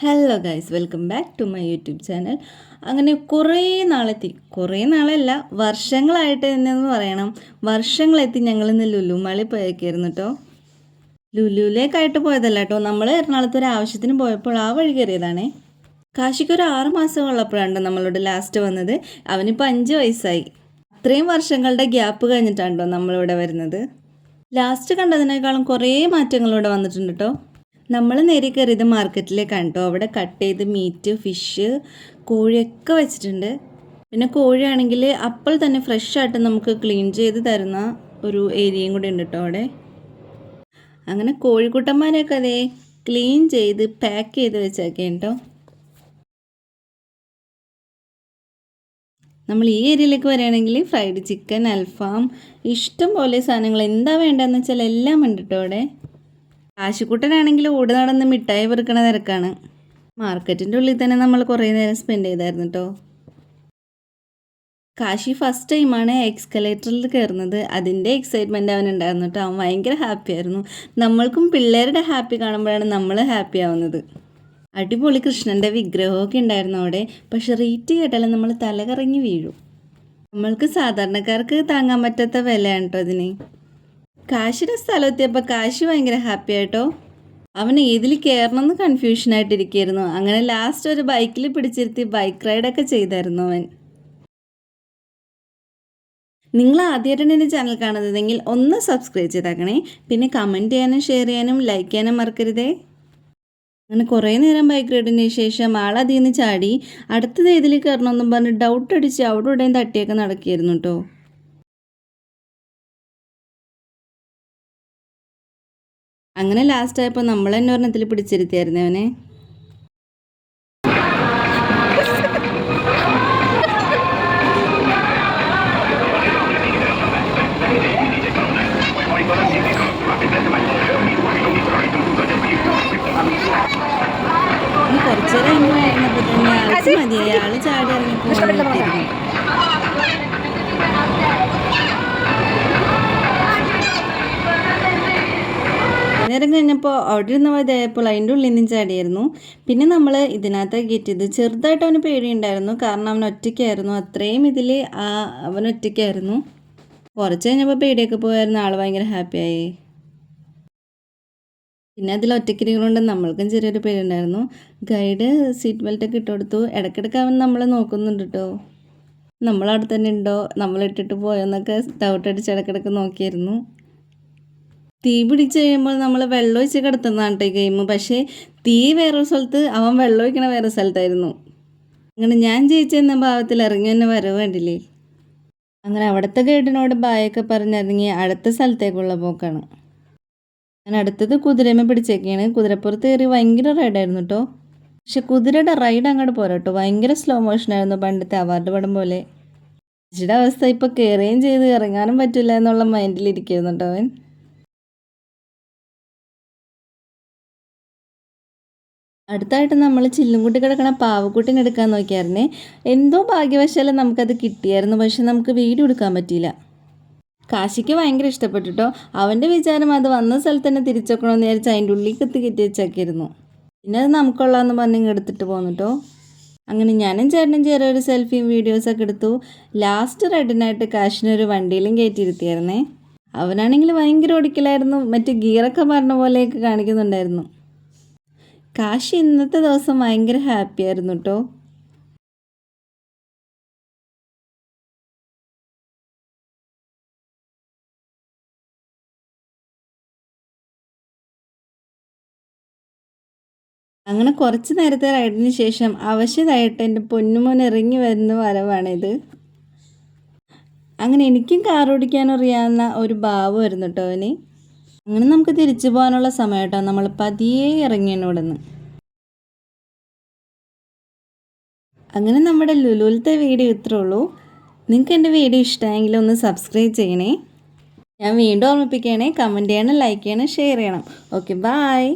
Hello guys welcome back to my YouTube channel അങ്ങനെ കുറേ നാളെത്തി. കുറേ നാളല്ല വർഷങ്ങളായിട്ട് എന്നു പറയണം. വർഷങ്ങളെത്തി ഞങ്ങൾ ഇന്ന് ലുലുമാളി പോയേക്കായിരുന്നു കേട്ടോ ലുലുവിലേക്കായിട്ട് പോയതല്ല കേട്ടോ നമ്മൾ എറണാകുളത്ത് ഒരു ആവശ്യത്തിന് പോയപ്പോൾ ആ വഴി കയറിയതാണേ. കാശിക്ക് ഒരു ആറ് മാസം ഉള്ളപ്പോഴാണ് നമ്മളോട് ലാസ്റ്റ് വന്നത്. അവനിപ്പോൾ അഞ്ച് വയസ്സായി. അത്രയും വർഷങ്ങളുടെ ഗ്യാപ്പ് കഴിഞ്ഞിട്ടാണ് കേട്ടോ നമ്മളിവിടെ വരുന്നത്. ലാസ്റ്റ് കണ്ടതിനേക്കാളും കുറേ മാറ്റങ്ങളിവിടെ വന്നിട്ടുണ്ട് കേട്ടോ നമ്മൾ നേരെ കയറിയത് മാർക്കറ്റിലേക്കാണ് കേട്ടോ. അവിടെ കട്ട് ചെയ്ത് മീറ്റ് ഫിഷ് കോഴിയൊക്കെ വെച്ചിട്ടുണ്ട്. പിന്നെ കോഴിയാണെങ്കിൽ അപ്പോൾ തന്നെ ഫ്രഷ് ആയിട്ട് നമുക്ക് ക്ലീൻ ചെയ്ത് തരുന്ന ഒരു ഏരിയയും കൂടി ഉണ്ട് കേട്ടോ അവിടെ. അങ്ങനെ കോഴിക്കുട്ടന്മാരെയൊക്കെ അതേ ക്ലീൻ ചെയ്ത് പാക്ക് ചെയ്ത് വെച്ചേക്കാം കേട്ടോ. നമ്മൾ ഈ ഏരിയയിലേക്ക് വരികയാണെങ്കിൽ ഫ്രൈഡ് ചിക്കൻ അൽഫാം ഇഷ്ടം പോലെ സാധനങ്ങൾ എന്താ വേണ്ടതെന്ന് വെച്ചാൽ എല്ലാം ഉണ്ട് കേട്ടോ അവിടെ. കാശിക്കുട്ടനാണെങ്കിൽ ഓടി നടന്ന് മിഠായി പെറുക്കണ തിരക്കാണ്. മാർക്കറ്റിന്റെ ഉള്ളിൽ തന്നെ നമ്മൾ കുറേ നേരം സ്പെൻഡ് ചെയ്തായിരുന്നു കേട്ടോ കാശി ഫസ്റ്റ് ടൈമാണ് എക്സ്കലേറ്ററിൽ കയറുന്നത് അതിന്റെ എക്സൈറ്റ്മെന്റ് അവനുണ്ടായിരുന്നു കേട്ടോ അവൻ ഭയങ്കര ഹാപ്പി ആയിരുന്നു. നമ്മൾക്കും പിള്ളേരുടെ ഹാപ്പി കാണുമ്പോഴാണ് നമ്മൾ ഹാപ്പി ആവുന്നത്. അടിപൊളി കൃഷ്ണന്റെ വിഗ്രഹമൊക്കെ ഉണ്ടായിരുന്നു അവിടെ. പക്ഷെ റേറ്റ് കേട്ടാലും നമ്മൾ തലകറങ്ങി വീഴും. നമ്മൾക്ക് സാധാരണക്കാർക്ക് താങ്ങാൻ പറ്റാത്ത വിലയാണ് കേട്ടോ ഇതിന്. കാശിയുടെ സ്ഥലമെത്തിയപ്പോൾ കാശി ഭയങ്കര ഹാപ്പി ആയിട്ടോ? അവൻ ഏതിൽ കയറണമെന്ന് കൺഫ്യൂഷൻ ആയിട്ടിരിക്കുകയായിരുന്നു അങ്ങനെ ലാസ്റ്റ് ഒരു ബൈക്കിൽ പിടിച്ചിരുത്തി ബൈക്ക് റൈഡൊക്കെ ചെയ്തായിരുന്നു അവൻ. നിങ്ങൾ ആദ്യമായിട്ടാണ് എന്റെ ചാനൽ കാണുന്നതെങ്കിൽ ഒന്ന് സബ്സ്ക്രൈബ് ചെയ്താക്കണേ. പിന്നെ കമന്റ് ചെയ്യാനും ഷെയർ ചെയ്യാനും ലൈക്ക് ചെയ്യാനും മറക്കരുതേ. അങ്ങനെ കുറേ നേരം ബൈക്ക് റൈഡിന് ശേഷം ആളതിൽ നിന്ന് ചാടി അടുത്തത് ഏതിൽ കയറണമെന്നും പറഞ്ഞ് ഡൗട്ട് അടിച്ച് അവിടെ ഇവിടെയും തട്ടിയൊക്കെ നടക്കിയിരുന്നു കേട്ടോ അങ്ങനെ ലാസ്റ്റ് ആയപ്പോൾ നമ്മൾ തന്നെ ഒരെണ്ണത്തിൽ പിടിച്ചിരുത്തിയായിരുന്നു അവനെ. കുറച്ചേരം തന്നെ ആൾക്ക് മതിയായി ആൾ ചാടി ഇറങ്ങിയപ്പോൾ നേരം കഴിഞ്ഞപ്പോൾ അവിടെ ഇരുന്ന് പോയതായപ്പോൾ അതിന്റെ ഉള്ളിൽ നിന്നും ചാടിയായിരുന്നു. പിന്നെ നമ്മൾ ഇതിനകത്ത് കയറ്റിയത്. ചെറുതായിട്ട് അവന് പേടിയുണ്ടായിരുന്നു. കാരണം അവൻ ഒറ്റയ്ക്കായിരുന്നു. അത്രയും ഇതിൽ അവൻ ഒറ്റയ്ക്കായിരുന്നു. കുറച്ച് കഴിഞ്ഞപ്പോൾ പേടിയൊക്കെ പോയായിരുന്നു. ആൾ ഭയങ്കര ഹാപ്പിയായി. പിന്നെ അതിൽ ഒറ്റക്കിരികളുണ്ട് നമ്മൾക്കും ചെറിയൊരു പേരുണ്ടായിരുന്നു ഗൈഡ് സീറ്റ് ബെൽറ്റൊക്കെ ഇട്ട് കൊടുത്തു. ഇടയ്ക്കിടയ്ക്ക് അവൻ നമ്മളെ നോക്കുന്നുണ്ട് കേട്ടോ നമ്മളവിടെ തന്നെ ഉണ്ടോ? നമ്മളിട്ടിട്ട് പോയോന്നൊക്കെ ഡൗട്ട് അടിച്ച് ഇടയ്ക്കിടയ്ക്ക് നോക്കിയായിരുന്നു. തീ പിടിച്ച് കഴിയുമ്പോൾ നമ്മൾ വെള്ളം ഒഴിച്ച് കിടത്തുന്നതാണ് കേട്ടോ ഗെയിം പക്ഷേ തീ വേറൊരു സ്ഥലത്ത് അവൻ വെള്ളം ഒഴിക്കണ വേറെ സ്ഥലത്തായിരുന്നു. അങ്ങനെ ഞാൻ ജയിച്ചെന്ന ഭാവത്തിൽ ഇറങ്ങി തന്നെ വരവ് വേണ്ടില്ലേ അങ്ങനെ അവിടുത്തെ ഗൈഡിനോട് ബായൊക്കെ പറഞ്ഞിറങ്ങി അടുത്ത സ്ഥലത്തേക്കുള്ള പോക്കാണ്. ഞാൻ അടുത്തത് കുതിരമ പിടിച്ചേക്കാണ്. കുതിരപ്പുറത്ത് കയറി ഭയങ്കര റൈഡായിരുന്നു കേട്ടോ പക്ഷെ കുതിരയുടെ റൈഡ് അങ്ങോട്ട് പോരാട്ടോ ഭയങ്കര സ്ലോ മോഷൻ ആയിരുന്നു പണ്ടത്തെ അവാർഡ് പടം പോലെ. അവസ്ഥ ഇപ്പോൾ കയറുകയും ചെയ്ത് ഇറങ്ങാനും പറ്റില്ല എന്നുള്ള മൈൻഡിലിരിക്കുന്നു കേട്ടോ അവൻ. അടുത്തായിട്ട് നമ്മൾ ചില്ലും ചില്ലുംകുട്ടി കിടക്കണ പാവക്കുട്ടിനെ എടുക്കാൻ നോക്കിയായിരുന്നേ. എന്തോ ഭാഗ്യവശാലും നമുക്കത് കിട്ടിയായിരുന്നു പക്ഷെ നമുക്ക് വീഡിയോ എടുക്കാൻ പറ്റിയില്ല. കാശിക്ക് ഭയങ്കര ഇഷ്ടപ്പെട്ടിട്ടോ. അവന്റെ വിചാരം അത് വന്ന സ്ഥലത്ത് തന്നെ തിരിച്ചെക്കണമെന്ന് വിചാരിച്ച് അതിന്റെ ഉള്ളിൽ കത്തി കെട്ടി വെച്ചാക്കിയിരുന്നു. പിന്നെ അത് നമുക്കുള്ളതെന്ന് പറഞ്ഞ് എടുത്തിട്ട് പോന്നിട്ടോ. അങ്ങനെ ഞാനും ചേട്ടനും ഒരു സെൽഫിയും വീഡിയോസൊക്കെ എടുത്തു. ലാസ്റ്റ് റെഡിനായിട്ട് കാശിനൊരു വണ്ടിയിലും കയറ്റിയിരുത്തിയായിരുന്നേ. അവനാണെങ്കിൽ ഭയങ്കര ഓടിക്കലായിരുന്നു മറ്റേ ഗിയറൊക്കെ പറഞ്ഞ പോലെയൊക്കെ കാണിക്കുന്നുണ്ടായിരുന്നു. കാശി ഇന്നത്തെ ദിവസം ഭയങ്കര ഹാപ്പി ആയിരുന്നു കേട്ടോ അങ്ങനെ കുറച്ച് നേരത്തെ റൈഡിന് ശേഷം അവശ്യതായിട്ട് എന്റെ പൊന്നുമോൻ ഇറങ്ങി വരുന്ന വരവാണിത്. അങ്ങനെ എനിക്കും കാർ ഓടിക്കാൻ അറിയാവുന്ന ഒരു ഭാവമായിരുന്നു കേട്ടോ അവന്. അങ്ങനെ നമുക്ക് തിരിച്ചു പോകാനുള്ള സമയം കേട്ടോ നമ്മൾ പതിയെ ഇറങ്ങിയതിനോട് നിന്ന് അങ്ങനെ നമ്മുടെ ലുലുലത്തെ വീഡിയോ ഇത്രേ ഉള്ളൂ. നിങ്ങൾക്ക് എന്റെ വീഡിയോ ഇഷ്ടമായെങ്കിൽ ഒന്ന് സബ്സ്ക്രൈബ് ചെയ്യണേ. ഞാൻ വീണ്ടും ഓർമ്മിപ്പിക്കണേ കമന്റ് ചെയ്യണം ലൈക്ക് ചെയ്യണം ഷെയർ ചെയ്യണം. Okay bye